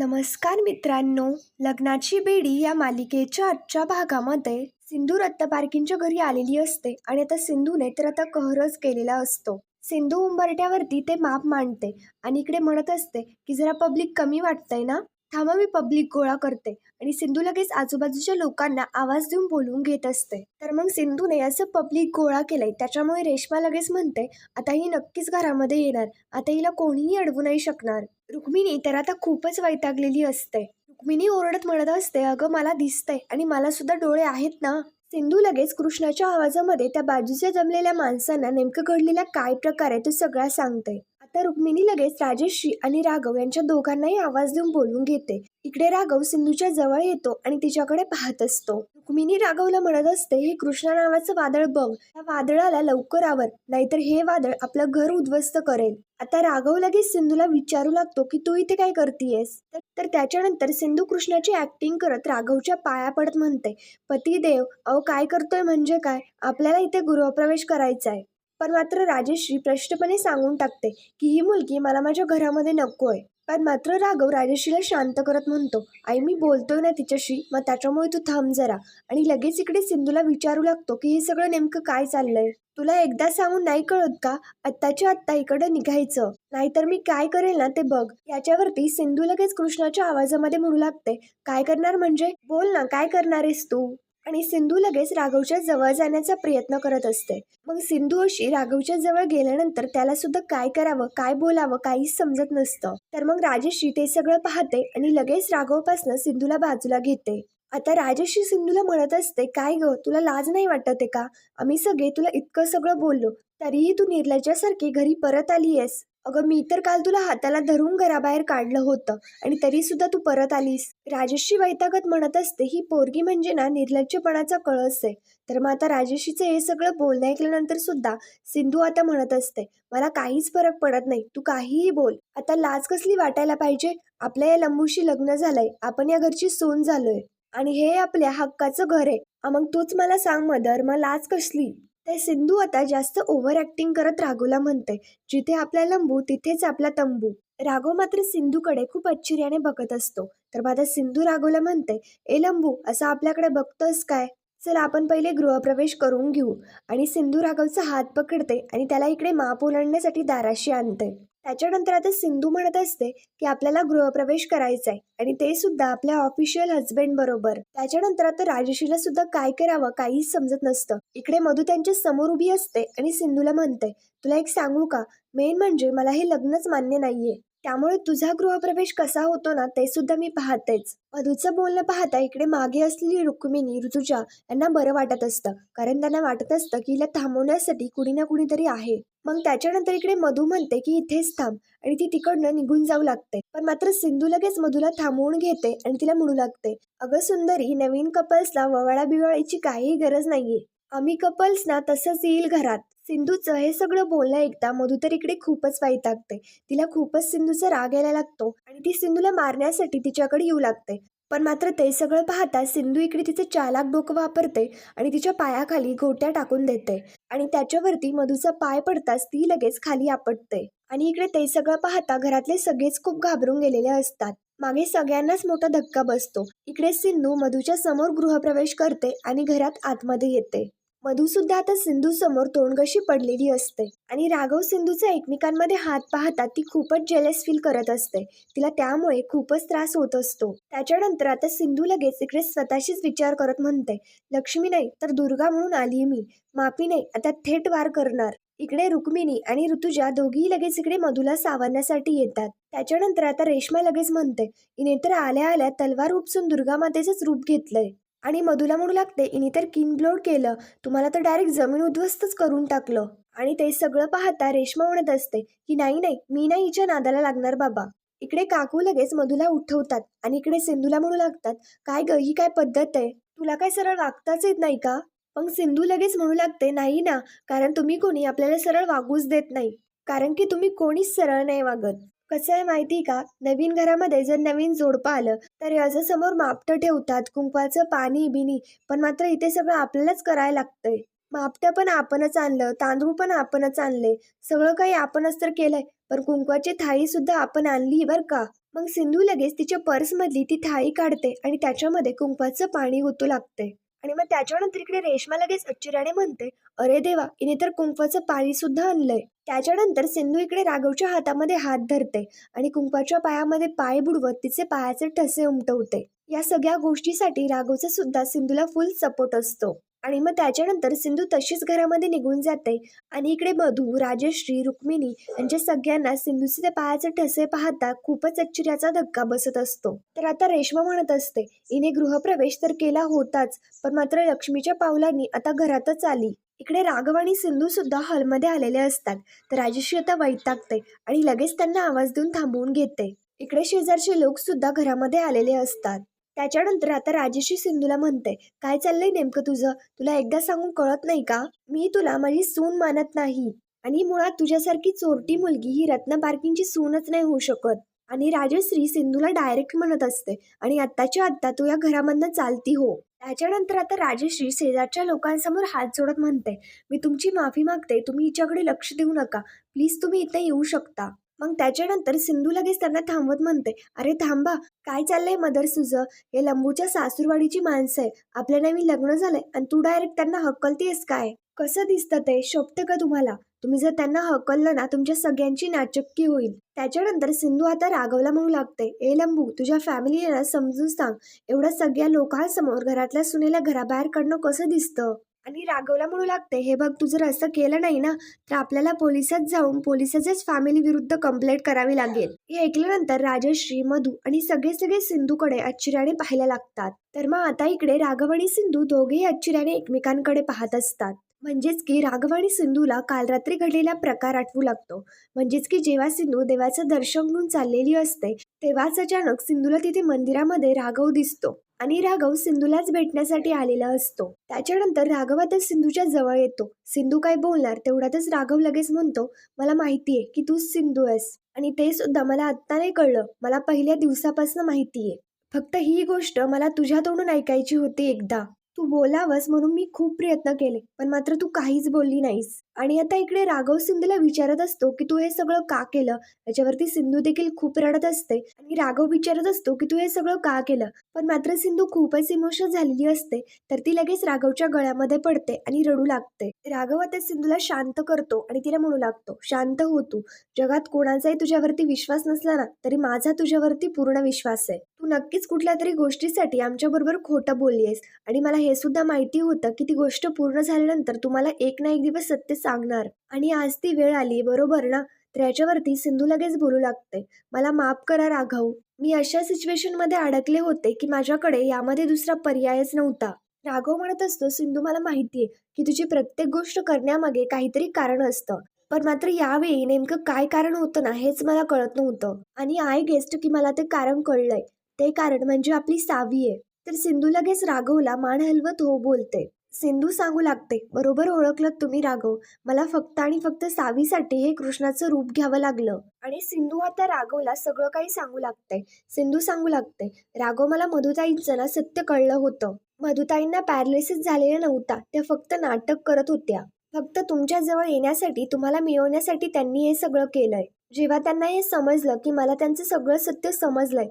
नमस्कार मित्रांनो. लग्नाची बेडी या मालिकेच्या आजच्या भागामध्ये सिंधू रत्न पार्किंगच्या घरी आलेली असते आणि आता सिंधूने तर आता कहरच केलेला असतो. सिंधू उंबरट्यावरती ते माप मांडते आणि इकडे म्हणत असते की जरा पब्लिक कमी वाटतंय ना? थांबा मी पब्लिक गोळा करते आणि सिंधू लगेच आजूबाजूच्या लोकांना आवाज देऊन बोलवून घेत असते. तर मग सिंधूने असं पब्लिक गोळा केलंय त्याच्यामुळे रेश्मा लगेच म्हणते आता ही नक्कीच घरामध्ये येणार आता हिला कोणीही अडवू नाही शकणार. रुक्मिणी तर आता खूपच वैतागलेली असते. रुक्मिणी ओरडत म्हणत असते अगं मला दिसतंय आणि मला सुद्धा डोळे आहेत ना. सिंधू लगेच कृष्णाच्या आवाजामध्ये त्या बाजूच्या जमलेल्या माणसांना नेमकं घडलेला काय प्रकार आहे तो सगळा सांगते आता रुक्मिणी लगेच राजेश्री आणि राघव यांच्या दोघांनाही आवाज देऊन बोलून घेते. इकडे राघव सिंधूच्या जवळ येतो आणि तिच्याकडे पाहत असतो. रुक्मिणी राघवला म्हणत असते हे कृष्णा नावाचं वादळ बघ. त्या वादळाला लवकर आवर नाहीतर हे वादळ आपलं घर उद्ध्वस्त करेल. आता राघव लगेच सिंधूला विचारू लागतो की तू इथे काय करतीयस? तर- तर त्याच्यानंतर सिंधू कृष्णाची ऍक्टिंग करत राघवच्या पाया पडत म्हणते पतिदेव अहो काय करतोय म्हणजे काय? आपल्याला इथे गृहप्रवेश करायचा आहे पण मात्र राजेश्री प्रश्नपणे सांगून टाकते की ही मुलगी मला माझ्या घरामध्ये नको आहे पण मात्र राघव राजेश्रीला शांत करत म्हणतो आई मी बोलतोय ना तिच्याशी मग त्याच्यामुळे तू थांब जरा. आणि लगेच इकडे सिंधूला विचारू लागतो की हे सगळं नेमकं काय चाललंय. तुला एकदा सांगून नाही कळत का? आत्ताच्या आत्ता इकडं निघायचं. नाहीतर मी काय करेल ना ते बघ. याच्यावरती सिंधू लगेच कृष्णाच्या आवाजामध्ये म्हणू लागते काय करणार म्हणजे? बोल ना काय करणार आहेस तू? आणि सिंधू लगेच राघवच्या जवळ जाण्याचा प्रयत्न करत असते. मग सिंधू अशी राघवच्या जवळ गेल्यानंतर त्याला सुद्धा काय करावं काय बोलावं काहीच समजत नसतं. तर मग राजेशी ते सगळं पाहते आणि लगेच राघवपासनं सिंधूला बाजूला घेते. आता राजेशी सिंधूला म्हणत असते काय ग तुला लाज नाही वाटत आहे का? आम्ही सगळे तुला इतकं सगळं बोललो तरीही तू निर्लज्यासारखी घरी परत आली आहेस अगं मी तर काल तुला हाताला धरून घराबाहेर काढलं होतं आणि तरी सुद्धा तू परत आलीस. राजेश्री वैतागत म्हणत असते ही पोरगी म्हणजे ना निर्लज्जपणाचा कळस आहे. तर मग आता राजेशीचं हे सगळं बोलणं ऐकल्यानंतर सुद्धा सिंधू आता म्हणत असते मला काहीच फरक पडत नाही तू काहीही बोल. आता लाज कसली वाटायला पाहिजे? आपल्या या लंबूशी लग्न झालंय आपण या घरची सून झालोय. आणि हे आपल्या हक्काचं घर आहे. मग तूच मला सांग मदर मग लाज कसली? ते सिंधू आता जास्त ओव्हर ऍक्टिंग करत राघूला म्हणते जिथे आपला लंबू तिथेच आपला तंबू. राघो मात्र सिंधूकडे खूप आश्चर्याने बघत असतो. तर मग आता सिंधू राघोला म्हणते ए लंबू असं आपल्याकडे बघतोस काय? चल आपण पहिले गृहप्रवेश करून घेऊ. आणि सिंधू राघवचा हात पकडते आणि त्याला इकडे माप ओलांडण्यासाठी दाराशी आणते त्याच्यानंतर आता सिंधू म्हणत असते की आपल्याला गृहप्रवेश करायचा आहे आणि ते सुद्धा आपल्या ऑफिशियल हजबंड बरोबर. त्याच्यानंतर आता राजेशीला सुद्धा काय करावं काहीच समजत नसतं. इकडे मधू त्यांच्यासमोर उभी असते आणि सिंधूला म्हणते तुला एक सांगू का? मेन म्हणजे मला हे लग्नच मान्य नाहीये. त्यामुळे तुझा गृहप्रवेश कसा होतो ना ते सुद्धा मी पाहतेच. मधूचं बोलणं पाहता इकडे मागे असलेली रुक्मिणी ऋतुजा यांना बरं वाटत असतं. कारण त्यांना वाटत असतं की हिला थांबवण्यासाठी कुणी ना कुणीतरी आहे. मग त्याच्यानंतर इकडे मधू म्हणते की इथेच थांब. आणि ती तिकडनं निघून जाऊ लागते. पण मात्र सिंधू लगेच मधूला थांबवून घेते आणि तिला म्हणू लागते अगं सुंदरी नवीन कपल्सला ववाळा बिवाळीची काहीही गरज नाहीये. आम्ही कपल्सना तसंच येईल घरात. सिंधूचं हे सगळं बोलणं ऐकता मधू तर इकडे खूपच वाईटागते तिला खूपच सिंधूचा राग यायला लागतो आणि ती सिंधूला मारण्यासाठी तिच्याकडे येऊ लागते. पण मात्र ते सगळं पाहता सिंधू इकडे तिचं चालाक डोकं वापरते आणि तिच्या पायाखाली घोट्या टाकून देते. आणि त्याच्यावरती मधूचा पाय पडताच ती लगेच खाली आपटते. आणि इकडे ते सगळं पाहता घरातले सगळेच खूप घाबरून गेलेले असतात. मागे सगळ्यांनाच मोठा धक्का बसतो. इकडे सिंधू मधूच्या समोर गृहप्रवेश करते आणि घरात आतमध्ये येते. मधूसुद्धा आता सिंधू समोर तोंडगशी पडलेली असते. आणि राघव सिंधूचा एकमेकांमध्ये हात पाहता ती खूपच जेलस फील करत असते. तिला त्यामुळे खूपच त्रास होत असतो. त्याच्यानंतर आता सिंधू लगेच इकडे स्वतःशीच विचार करत म्हणते लक्ष्मी नाही तर दुर्गा म्हणून आली मी. माफी नाही आता थेट वार करणार. इकडे रुक्मिणी आणि ऋतुजा दोघीही लगेच इकडे मधूला सावरण्यासाठी येतात. त्याच्यानंतर आता रेश्मा लगेच म्हणते इने तर आल्या आल्या तलवार उपसून दुर्गा मातेचंच रूप घेतलंय. आणि मधुला म्हणू लागते इनी तर किंग ब्लोड केलं तुम्हाला तर डायरेक्ट जमीन उद्ध्वस्तच करून टाकलं. आणि ते सगळं पाहता रेश्मा म्हणत असते की नाही नाही मी नाही हिच्या नादाला लागणार बाबा. इकडे काकू लगेच मधुला उठवतात आणि इकडे सिंधूला म्हणू लागतात काय ग ही काय पद्धत आहे? तुला काय सरळ वागताच येत नाही का? मग सिंधू लगेच म्हणू लागते नाही ना कारण तुम्ही कोणी आपल्याला सरळ वागूच देत नाही. कारण की तुम्ही कोणीच सरळ नाही वागत. कसं आहे माहिती का? नवीन घरामध्ये जर नवीन जोडपं आलं तर असं समोर मापटं ठेवतात कुंकवाचं पाणी बिनी पण मात्र इथे सगळं आपल्यालाच करायला लागतंय. मापटं पण आपणच आणलं तांदूळ पण आपणच आणले सगळं काही आपणच तर केलंय पण कुंकवाची थाळी सुद्धा आपण आणली बरं का? मग सिंधू लगेच तिच्या पर्समधली ती थाळी काढते आणि त्याच्यामध्ये कुंकवाचं पाणी ओतू लागते आणि मग त्याच्यानंतर इकडे रेशमा लगेच आश्चर्याने म्हणते अरे देवा इने तर कुंकवाचं पाणी सुद्धा आणलंय. त्याच्यानंतर सिंधू इकडे राघवच्या हातामध्ये हात धरते आणि कुंकवाच्या पायामध्ये पाय बुडवत तिचे पायाचे ठसे उमटवते. या सगळ्या गोष्टीसाठी राघवचा सुद्धा सिंधूला फुल सपोर्ट असतो. आणि मग त्याच्यानंतर सिंधू तशीच घरामध्ये निघून जाते आणि इकडे मधू राजश्री रुक्मिणी यांच्या सगळ्यांना सिंधूचे ते पायाचे ठसे पाहता खूपच आश्चर्याचा धक्का बसत असतो. तर आता रेश्मा म्हणत असते हिने गृहप्रवेश तर केला होताच पण मात्र लक्ष्मीच्या पावलांनी आता घरातच आली. इकडे राघव आणि सिंधू सुद्धा हॉलमध्ये आलेले असतात. तर राजश्री आता वैतागते आणि लगेच त्यांना आवाज देऊन थांबवून घेते इकडे शेजारचे लोक सुद्धा घरामध्ये आलेले असतात. त्याच्यानंतर आता राजश्री सिंधूला म्हणते काय चाललंय नेमकं तुझं? तुला एकदा सांगून कळत नाही का? मी तुला माझी सून मानत नाही आणि मुळात तुझ्यासारखी चोरटी मुलगी ही रत्न पार्किंगची सूनच नाही होऊ शकत. आणि राजश्री सिंधूला डायरेक्ट म्हणत असते आणि आत्ताच्या आत्ता तू या घरामधनं चालती हो. त्याच्यानंतर आता राजश्री शेजारच्या लोकांसमोर हात जोडत म्हणते मी तुमची माफी मागते तुम्ही हिच्याकडे लक्ष देऊ नका. प्लीज तुम्ही इथे येऊ शकता. मग त्याच्यानंतर सिंधू लगेच त्यांना थांबवत म्हणते अरे थांबा काय चाललंय मदर तुझं? हे लंबूच्या सासूरवाडीची माणसं आहे. आपल्या नवीन लग्न झालंय आणि तू डायरेक्ट त्यांना हक्कलतीयस काय? कसं दिसतं ते? शोभतं का तुम्हाला? तुम्ही जर त्यांना हकललं ना तुमच्या सगळ्यांची नाचक्की होईल. त्याच्यानंतर सिंधू आता राघवला म्हणू लागते ए लंबू तुझ्या फॅमिलीला समजून सांग. एवढ्या सगळ्या लोकांसमोर घरातल्या सुनेला घराबाहेर काढणं कसं दिसतं? आणि राघवला म्हणू लागते हे बघ तू जर असं केलं नाही ना तर आपल्याला पोलिसात जाऊन पोलिसाच्याच फॅमिली विरुद्ध कंप्लेंट करावी लागेल. हे ऐकल्यानंतर राजश्री मधू आणि सगळे सगळे सिंधूकडे आश्चर्याने पाहायला लागतात. तर मग आता इकडे राघव आणि सिंधू दोघेही आश्चर्याने एकमेकांकडे पाहत असतात. म्हणजेच की राघव आणि सिंधूला काल रात्री घडलेला प्रकार आठवू लागतो. म्हणजेच की जेव्हा सिंधू देवाचं दर्शन घेऊन चाललेली असते तेव्हाच अचानक सिंधूला तिथे मंदिरामध्ये राघव दिसतो आणि राघव सिंधूलाच भेटण्यासाठी आलेला असतो. त्याच्यानंतर राघव आता सिंधूच्या जवळ येतो. सिंधू काय बोलणार? तेवढ्यातच राघव लगेच म्हणतो मला माहिती आहे की तू सिंधू आहेस. आणि ते सुद्धा मला आत्ता नाही कळलं. मला पहिल्या दिवसापासून माहिती आहे. फक्त ही गोष्ट मला तुझ्या तोंडून ऐकायची होती एकदा. तू बोलावंस म्हणून मी खूप प्रयत्न केले पण मात्र तू काहीच बोलली नाहीस. आणि आता इकडे राघव सिंधूला विचारत असतो की तू हे सगळं का केलं? याच्यावरती सिंधू देखील खूप रडत असते आणि राघव विचारत असतो की तू हे सगळं का केलं? पण मात्र सिंधू खूपच इमोशनल झालेली असते तर ती लगेच राघवच्या गळ्यामध्ये पडते आणि रडू लागते. राघव आता सिंधूला शांत करतो आणि तिला म्हणू लागतो शांत हो तू. जगात कोणाचाही तुझ्यावरती विश्वास नसला ना तरी माझा तुझ्यावरती पूर्ण विश्वास आहे. नक्कीच कुठल्या तरी गोष्टीसाठी आमच्याबरोबर खोटं बोलली आहेस. आणि मला हे सुद्धा माहिती होतं की ती गोष्ट पूर्ण झाल्यानंतर तुम्हाला एक ना एक दिवस सत्य सांगणार. आणि आज ती वेळ आली बरोबर ना? तर याच्यावरती सिंधू लगेच बोलू लागते. मला माफ करा राघव. मी अशा सिच्युएशनमध्ये अडकले होते की माझ्याकडे यामध्ये दुसरा पर्यायच नव्हता. राघव म्हणत असतो सिंधू मला माहितीये की तुझी प्रत्येक गोष्ट करण्यामागे काहीतरी कारण असतं. पण मात्र यावेळी नेमकं काय कारण होतं ना हेच मला कळत नव्हतं. आणि आय गेस्ट की मला ते कारण कळलंय. ते कारण म्हणजे आपली सावी आहे. तर सिंधू लगेच राघवला मान हलवत हो बोलते. सिंधू सांगू लागते बरोबर ओळखलं तुम्ही राघव. मला फक्त आणि फक्त सावीसाठी हे कृष्णाचं रूप घ्यावं लागलं. आणि सिंधू आता राघवला सगळं काही सांगू लागते. सिंधू सांगू लागते राघव मला मधुताईंचं ना सत्य कळलं होतं. मधुताईंना पॅरलिसिस झालेला नव्हता. त्या फक्त नाटक करत होत्या. फक्त तुमच्याजवळ येण्यासाठी तुम्हाला मिळवण्यासाठी त्यांनी हे सगळं केलंय. जेव्हा त्यांना हे समजलं की मला त्यांचं सगळं सत्य समजलंय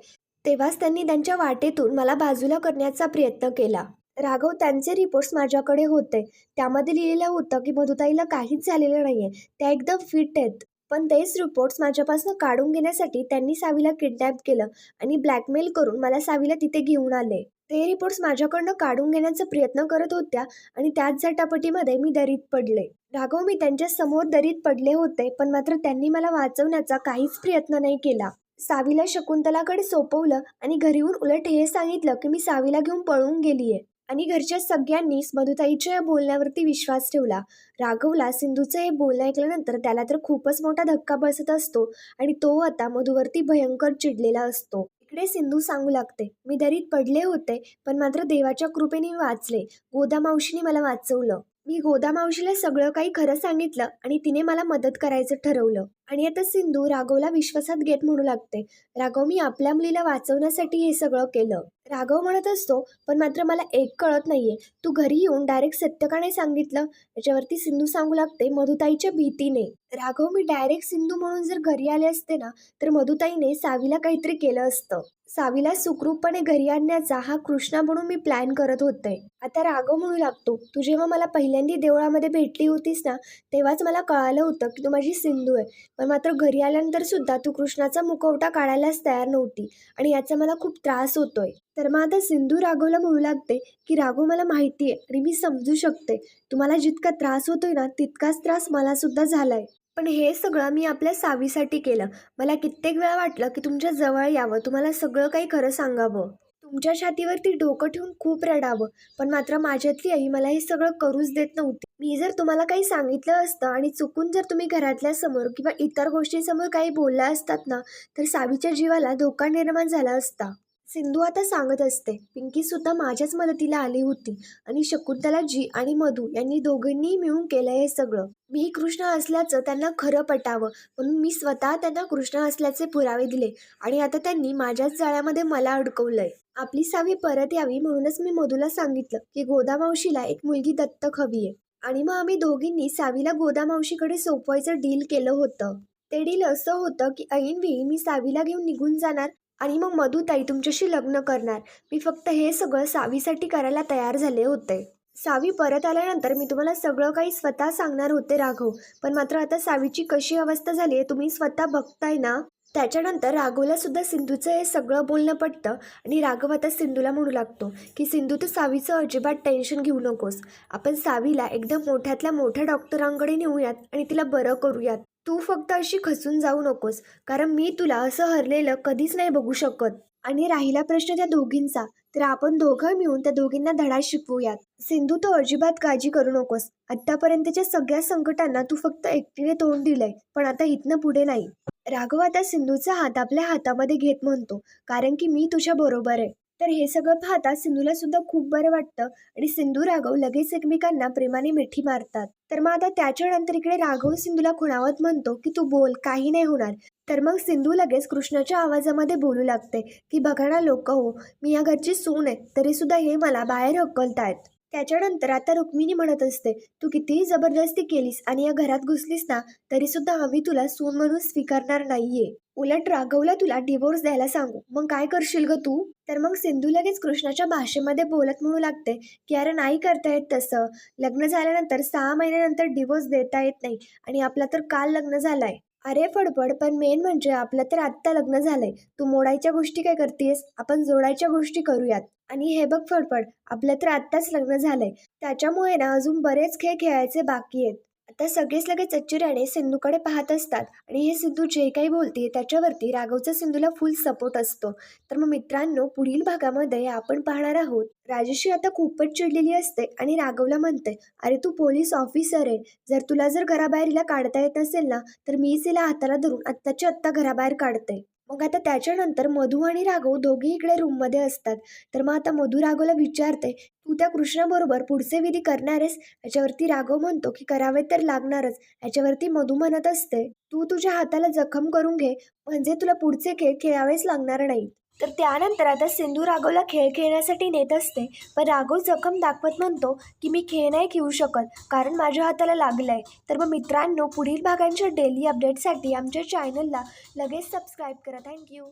तेव्हाच त्यांनी त्यांच्या वाटेतून मला बाजूला करण्याचा प्रयत्न केला. राघव त्यांचे रिपोर्ट्स माझ्याकडे होते. त्यामध्ये लिहिलेलं होतं की मधुताईला काहीच झालेलं नाही आहे त्या एकदम फिट आहेत. पण तेच रिपोर्ट्स माझ्यापासून काढून घेण्यासाठी त्यांनी सावीला किडनॅप केलं आणि ब्लॅकमेल करून मला सावीला तिथे घेऊन आले. ते रिपोर्ट्स माझ्याकडनं काढून घेण्याचा प्रयत्न करत होत्या आणि त्याच झटापटीमध्ये मी दरीत पडले. राघव मी त्यांच्यासमोर दरीत पडले होते पण मात्र त्यांनी मला वाचवण्याचा काहीच प्रयत्न नाही केला. सावीला शकुंतलाकडे सोपवलं आणि घरी येऊन उलट हे सांगितलं की मी सावीला घेऊन पळून गेलीये. आणि घरच्या सगळ्यांनीच मधुताईच्या या बोलण्यावरती विश्वास ठेवला. राघवला सिंधूचं हे बोलणं ऐकल्यानंतर त्याला तर खूपच मोठा धक्का बसत असतो आणि तो आता मधुवरती भयंकर चिडलेला असतो. इकडे सिंधू सांगू लागते. मी दरीत पडले होते पण मात्र देवाच्या कृपेने मी वाचले. गोदा मावशीने मला वाचवलं. मी गोदा मावशीला सगळं काही खरं सांगितलं आणि तिने मला मदत करायचं ठरवलं. आणि आता सिंधू राघवला विश्वासात घेत म्हणू लागते राघव मी आपल्या मुलीला वाचवण्यासाठी हे सगळं केलं. राघव म्हणत असतो पण मात्र मला एक कळत नाहीये. तू घरी येऊन डायरेक्ट सत्य का नाही सांगितलं. याच्यावरती सिंधू सांगू लागते मधुताईच्या भीतीने. राघव मी डायरेक्ट सिंधू म्हणून जर घरी आले असते ना तर मधुताईने सावीला काहीतरी केलं असतं. सावीला सुखरूपपणे घरी आणण्याचा हा कृष्णा म्हणून मी प्लॅन करत होते. आता राघव म्हणू लागतो तू जेव्हा मला पहिल्यांदा देवळामध्ये भेटली होतीस ना तेव्हाच मला कळालं होतं की तू माझी सिंधू आहे. पण मात्र घरी आल्यानंतर सुद्धा तू कृष्णाचा मुखवटा काढायलाच तयार नव्हती आणि याचा मला खूप त्रास होतोय. तर मग आता सिंधू राघवला म्हणू लागते की राघव मला माहिती आहे आणि मी समजू शकते. तुम्हाला जितका त्रास होतोय ना तितकाच त्रास मला सुद्धा झालाय. पण हे सगळं मी आपल्या सावीसाठी केलं. मला कित्येक वेळा वाटलं की तुमच्या जवळ यावं. तुम्हाला सगळं काही खरं सांगावं. तुमच्या छातीवरती डोकं ठेवून खूप रडावं पण मात्र माझ्यातली आई मला हे सगळं करूच देत नव्हती. मी जर तुम्हाला काही सांगितलं असतं आणि चुकून जर तुम्ही घरातल्या समोर किंवा इतर गोष्टींसमोर काही बोलल्या असतात ना तर सावीच्या जीवाला धोका निर्माण झाला असता. सिंधू आता सांगत असते पिंकी सुद्धा माझ्याच मदतीला आली होती आणि शकुंतला जी आणि मधू यांनी दोघांनी मिळून केलं हे सगळं. मी कृष्ण असल्याचं त्यांना खरं पटावं म्हणून मी स्वतः त्यांना कृष्ण असल्याचे पुरावे दिले आणि आता त्यांनी माझ्याच जाळ्यामध्ये मला अडकवलंय. आपली सावी परत यावी म्हणूनच मी मधूला सांगितलं की गोदामावशीला एक मुलगी दत्तक हवी आहे. आणि मग आम्ही दोघींनी सावीला गोदामावशीकडे सोपवायचं डील केलं होतं. ते डील असं होतं की ऐनवेळी मी सावीला घेऊन निघून जाणार आणि मग मधुताई तुमच्याशी लग्न करणार. मी फक्त हे सगळं सावीसाठी करायला तयार झाले होते. सावी परत आल्यानंतर मी तुम्हाला सगळं काही स्वतः सांगणार होते राघव. पण मात्र आता सावीची कशी अवस्था झाली आहे तुम्ही स्वतः बघताय ना? त्याच्यानंतर राघवला सुद्धा सिंधूचं हे सगळं बोलणं पटतं आणि राघव आता सिंधूला म्हणू लागतो की सिंधू तू सावीचं अजिबात टेन्शन घेऊ नकोस. आपण सावीला एकदम मोठ्यातल्या मोठ्या डॉक्टरांकडे नेऊयात आणि तिला बरं करूयात. तू फक्त अशी खचून जाऊ नकोस कारण मी तुला असं हरलेलं कधीच नाही बघू शकत. आणि राहिला प्रश्न त्या दोघींचा तर आपण दोघं मिळून त्या दोघींना धडा शिकवूयात. सिंधू तो अजिबात काळजी करू नकोस. आतापर्यंतच्या सगळ्या संकटांना तू फक्त एकटीने तोंड दिलंय पण आता इथनं पुढे नाही. राघव आता सिंधूचा हात आपल्या हातामध्ये घेत म्हणतो कारण की मी तुझ्या बरोबर आहे. तर हे सगळं पाहता सिंधूला सुद्धा खूप बरं वाटतं आणि सिंधू राघव लगेच एकमेकांना प्रेमाने मिठी मारतात. तर मग आता त्याच्यानंतर इकडे राघव सिंधूला खुणावत म्हणतो की तू बोल काही नाही होणार. तर मग सिंधू लगेच कृष्णाच्या आवाजामध्ये बोलू लागते की बघा ना लोक हो मी या घरची सून आहे तरी सुद्धा हे मला बाहेर हकलतायत त्याच्यानंतर आता रुक्मिणी म्हणत असते तू कितीही जबरदस्ती केलीस आणि या घरात घुसलीस ना तरी सुद्धा आम्ही तुला सून म्हणून स्वीकारणार नाहीये. उलट राघवला तुला डिवोर्स द्यायला सांगू. मग काय करशील ग तू? तर मग सिंधू लगेच कृष्णाच्या भाषेमध्ये बोलत म्हणू लागते की अरे नाही करता येत तसं. लग्न झाल्यानंतर सहा महिन्यानंतर डिवोर्स देता येत नाही आणि आपला तर काल लग्न झालाय. अरे फडफड पण मेन म्हणजे आपलं तर आत्ता लग्न झालंय. तू मोडायच्या गोष्टी काय करतेस? आपण जोडायच्या गोष्टी करूयात. आणि हे बघ फडफड आपलं तर आत्ताच लग्न झालंय. त्याच्यामुळे ना अजून बरेच खेळ खेळायचे बाकी आहेत. आता सगळेच लगेच अच्चुर्याने सिंधूकडे पाहत असतात आणि हे सिंधू जे काही बोलते त्याच्यावरती राघवचा सिंधूला फुल सपोर्ट असतो. तर मग मित्रांनो पुढील भागामध्ये आपण पाहणार आहोत राजेशी आता खूपच चिडलेली असते आणि राघवला म्हणते अरे तू पोलीस ऑफिसर आहे. जर तुला जर घराबाहेर हिला काढता येत असेल ना तर मीच हिला हाताला धरून आत्ताच्या आत्ता घराबाहेर काढते. मग आता त्याच्यानंतर मधू आणि राघव दोघे इकडे रूममध्ये असतात. तर मग आता मधू राघवला विचारते तू त्या कृष्णाबरोबर पुढचे विधी करणारेस याच्यावरती राघव म्हणतो की करावे तर लागणारच याच्यावरती मधू म्हणत असते तू तुझ्या हाताला जखम करून घे. म्हणजे तुला पुढचे खेळ खेळावेच लागणार नाही तर त्यानंतर आता सिंधू राघवला खेळ खेळण्यासाठी नेत असते. पण राघव जखम दाखवत म्हणतो की मी खेळ नाही खेळू शकत कारण माझ्या हाताला लागलं आहे तर मग मित्रांनो पुढील भागांच्या डेली अपडेटसाठी आमच्या चॅनलला लगेच सबस्क्राईब करा. थँक्यू